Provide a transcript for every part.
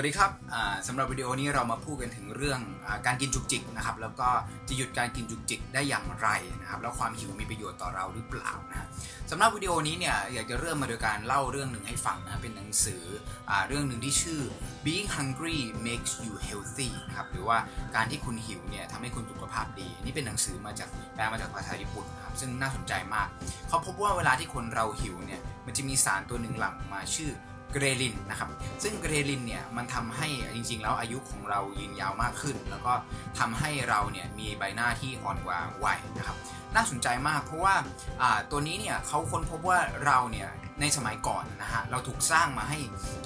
วัสดีครับสำหรับวิดีโอนี้เรามาพูดกันถึงเรื่องอการกินจุกจิกนะครับแล้วก็จะหยุดการกินจุกจิกได้อย่างไรนะครับแล้วความหิวมีประโยชน์ต่อเราหรือเปล่านะสำหรับวิดีโอนี้เนี่ยอยากจะเริ่มมาโดยการเล่าเรื่องหนึ่งให้ฟังนะเป็นหนังสืออเรื่องหนึ่งที่ชื่อ Being Hungry Makes You Healthy นะครับหรือว่าการที่คุณหิวเนี่ยทำให้คุณสุขภาพดี นี่เป็นหนังสือมาจากแปลมาจากภาษาญี่ปุ่นนะครับซึ่งน่าสนใจมาก เขาพบว่าเวลาที่คนเราหิวเนี่ยมันจะมีสารตัวหนึ่งหลั่งออกมาชื่อ เกรลินนะครับซึ่งเกรลินเนี่ยมันทำให้จริงๆ แล้วอายุของเรายืนยาวมากขึ้น แล้วก็ทำให้เราเนี่ยมีใบหน้าที่อ่อนกว่าวัยนะครับน่าสนใจมากเพราะว่าตัวนี้เนี่ยเขาค้นพบว่าเราเนี่ยในสมัยก่อนนะฮะเราถูกสร้างมาให้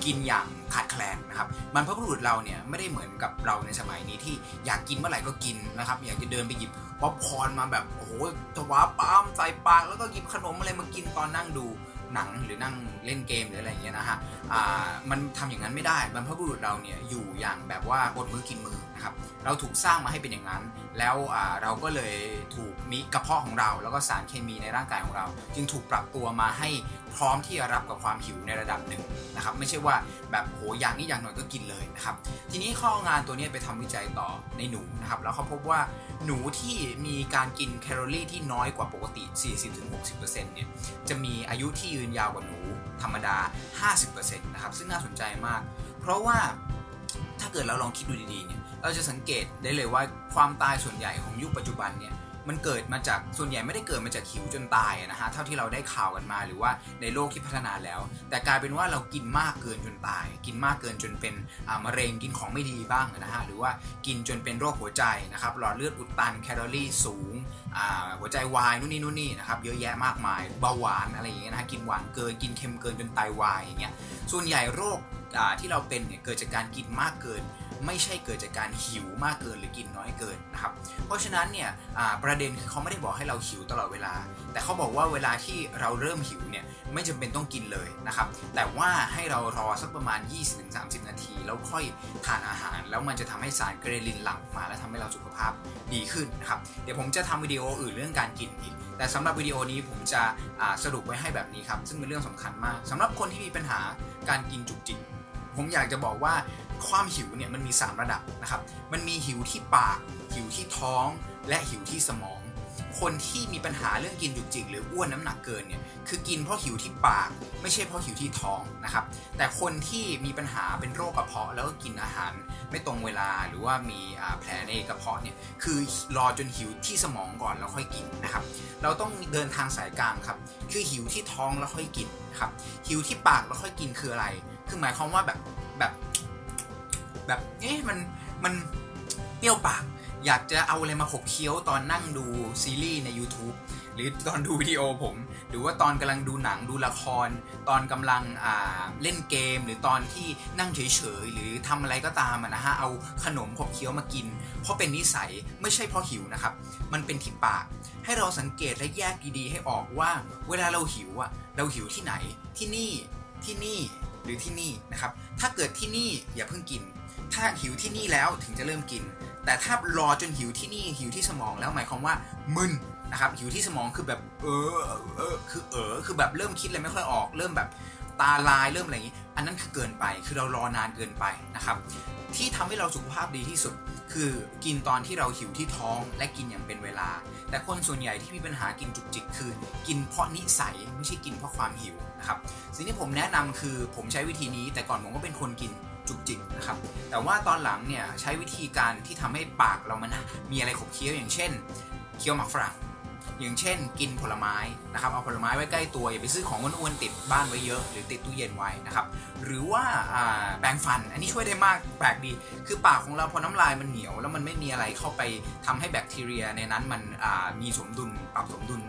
กินอย่างขาดแคลนนะครับบรรพบุรุษเราเนี่ยไม่ได้เหมือนกับเราในสมัยนี้ที่อยากกินเมื่อไหร่ก็กินนะครับอยากจะเดินไปหยิบป๊อปคอร์นมาแบบโอ้โหจะว้าปามใส่ปากแล้วก็หยิบขนมอะไรมากินตอนนั่งดู หนังหรือนั่งเล่นเกมหรืออะไรอย่างเงี้ยนะฮะอ่ามันทำอย่างนั้นไม่ได้บรรพบุรุษเราเนี่ยอยู่อย่างแบบว่าบดมือกินมือนะครับเราถูกสร้างมาให้เป็นอย่างนั้น แล้วอ่าเราก็เลยถูกมีกระเพาะของเรา แล้วก็สารเคมีในร่างกายของเรา จึงถูกปรับตัวมาให้พร้อมที่จะรับกับความหิวในระดับหนึ่งนะครับไม่ใช่ว่าแบบโหอย่างนี้อย่างหน่อยก็กินเลยนะครับทีนี้ข้องานตัวนี้ไปทำวิจัยต่อในหนูนะครับแล้วเขาพบว่าหนูที่มีการกินแคลอรี่ที่น้อยกว่าปกติ 40-60%เนี่ยจะมีอายุที่ยืนยาวกว่าหนูธรรมดา 50%นะครับซึ่งน่าสนใจมาก เพราะว่าถ้าเกิดเราลองคิดดูดีๆเนี่ยเราจะสังเกตได้เลยว่าความตายส่วนใหญ่ของยุคปัจจุบันเนี่ย มันเกิดมาจากส่วนใหญ่ไม่ได้เกิดมาจากหิวจนตายนะฮะเท่าที่เราได้ข่าวกันมาหรือว่าในโลกที่พัฒนาแล้ว แต่กลายเป็นว่าเรากินมากเกินจนตาย กินมากเกินจนเป็นมะเร็งกินของไม่ดีบ้างนะฮะหรือว่ากินจนเป็นโรคหัวใจนะครับหลอดเลือดอุดตันแคลอรี่สูงหัวใจวายนู่นนี่นู่นนี่นะครับเยอะแยะมากมายเบาหวานอะไรอย่างเงี้ยนะฮะกินหวานเกินกินเค็มเกินจนไตาวายอย่างเงี้ยส่วนใหญ่โรคที่เราเป็นเนี่ยเกิดจากการกินมากเกิน ไม่ใช่เกิดจากการหิวมากเกินหรือกินน้อยเกินนะครับเพราะฉะนั้นเนี่ยประเด็นคือเขาไม่ได้บอกให้เราหิวตลอดเวลา แต่เขาบอกว่าเวลาที่เราเริ่มหิวเนี่ยไม่จำเป็นต้องกินเลยนะครับแต่ว่าให้เรารอสักประมาณ 20-30 นาที แล้วค่อยทานอาหาร แล้วมันจะทำให้สารเกรลินหลั่งมา และทำให้เราสุขภาพดีขึ้นนะครับเดี๋ยวผมจะทำวิดีโออื่นเรื่องการกินอีกแต่สำหรับวิดีโอนี้ผมจะสรุปไว้ให้แบบนี้ครับ ซึ่งเป็นเรื่องสำคัญมากสำหรับคนที่มีปัญหาการกินจุกจิก ผมอยากจะบอกว่าความหิวเนี่ยมันมี 3 ระดับนะครับ มันมีหิวที่ปาก หิวที่ท้อง และหิวที่สมอง คนที่มีปัญหาเรื่องกินจุกจิกหรืออ้วนน้ำหนักเกินเนี่ยคือกินเพราะหิวที่ปาก ไม่ใช่เพราะหิวที่ท้องนะครับ แต่คนที่มีปัญหาเป็นโรคกระเพาะแล้วก็กินอาหาร ไม่ตรงเวลาหรือว่ามีแผลในกระเพาะเนี่ยคือรอจนหิวที่สมองก่อนแล้วค่อยกินนะครับ เราต้องเดินทางสายกลางครับ คือหิวที่ท้องแล้วค่อยกินครับ หิวที่ปากแล้วค่อยกินคืออะไร คือหมายความว่าแบบแบบแบบเอ๊ะมันมันเปรี้ยวปาก อยากจะเอาอะไรมาขบเคี้ยวตอนนั่งดูซีรีส์ใน YouTube หรือตอนดูวิดีโอผม หรือว่าตอนกำลังดูหนังดูละคร ตอนกำลังเล่นเกม หรือตอนที่นั่งเฉยๆหรือทำอะไรก็ตามนะฮะเอาขนมขบเคี้ยวมากิน เพราะเป็นนิสัยไม่ใช่เพราะหิวนะครับ มันเป็นที่ปาก ให้เราสังเกตและแยกดีๆให้ออกว่า เวลาเราหิวอะเราหิวที่ไหนที่นี่ที่นี่ หรือที่นี่นะครับ ถ้าเกิดที่นี่อย่าเพิ่งกิน ถ้าหิวที่นี่แล้วถึงจะเริ่มกิน แต่ถ้ารอจนหิวที่นี่หิวที่สมองแล้วหมายความว่ามึนนะครับหิวที่สมองคือแบบเออเออคือเออคือแบบเริ่มคิดอะไรไม่ค่อยออก เริ่มแบบตาลายเริ่มอะไรอย่างนี้ อันนั้นคือเกินไปคือเรารอนานเกินไปนะครับ ที่ทำให้เราสุขภาพดีที่สุด คือกินตอนที่เราหิวที่ท้องและกินอย่างเป็นเวลา แต่คนส่วนใหญ่ที่มีปัญหากินจุกจิกคือ กินเพราะนิสัยไม่ใช่กินเพราะความหิวนะครับสิ่งที่ผมแนะนำคือผมใช้วิธีนี้ แต่ก่อนผมก็เป็นคนกินจุกจิกนะครับ แต่ว่าตอนหลังเนี่ยใช้วิธีการที่ทำให้ปากเรามันมีอะไรขบเคี้ยวอย่างเช่น เคี้ยวหมากฝรั่ง อย่างเช่น กินผลไม้นะครับเอาผลไม้ไว้ใกล้ตัวอย่าไปซื้อของอ้วนๆติดบ้านไว้เยอะ หรือติดตู้เย็นไว้นะครับหรือว่าแปรงฟันอันนี้ช่วยได้มากแปลกดี คือปากของเราพอน้ำลายมันเหนียว แล้วมันไม่มีอะไรเข้าไปทำให้แบคทีเรียในนั้นมันมีสมดุลปรับสมดุล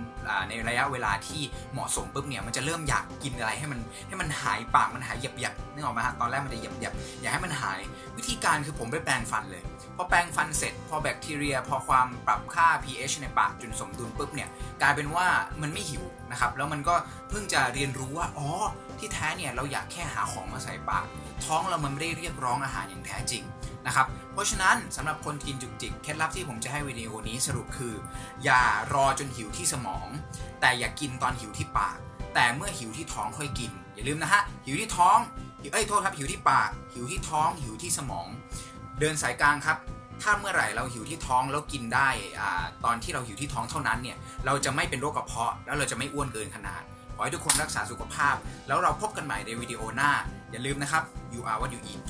ในระยะเวลาที่เหมาะสมปุ๊บเนี่ยมันจะเริ่มอยากกินอะไรให้มันให้มันหายปากมันหายหยับหยับๆนึกออกไหมฮะตอนแรกมันจะหยับหยับๆอยากให้มันหาย วิธีการคือผมไปแปรงฟันเลยพอแปรงฟันเสร็จ พอแบคทีเรีย พอความปรับค่า pH ในปากจนสมดุลปุ๊บเนี่ยกลายเป็นว่ามันไม่หิวนะครับแล้วมันก็เพิ่งจะเรียนรู้ว่าอ๋อที่แท้เนี่ยเราอยากแค่หาของมาใส่ปาก ท้องเรามันไม่ได้เรียกร้องอาหารอย่างแท้จริงนะครับเพราะฉะนั้นสำหรับคนกินจุกจิกเคล็ดลับที่ผมจะให้วิดีโอนี้สรุปคือ อย่ารอจนหิวที่สมอง แต่อย่ากินตอนหิวที่ปาก แต่เมื่อหิวที่ท้องค่อยกิน อย่าลืมนะฮะหิวที่ท้องเอ้ยโทษครับหิวที่ปาก หิวที่ท้องหิวที่สมอง เดินสายกลางครับ ถ้าเมื่อไหร่เราหิวที่ท้องแล้วกินได้อาตอนที่เราหิวที่ท้องเท่านั้นเนี่ยเราจะไม่เป็นโรคกระเพาะ แล้วเราจะไม่อ้วนเกินขนาดขอให้ทุกคนรักษาสุขภาพ แล้วเราพบกันใหม่ในวิดีโอหน้า อย่าลืมนะครับ you are what you eat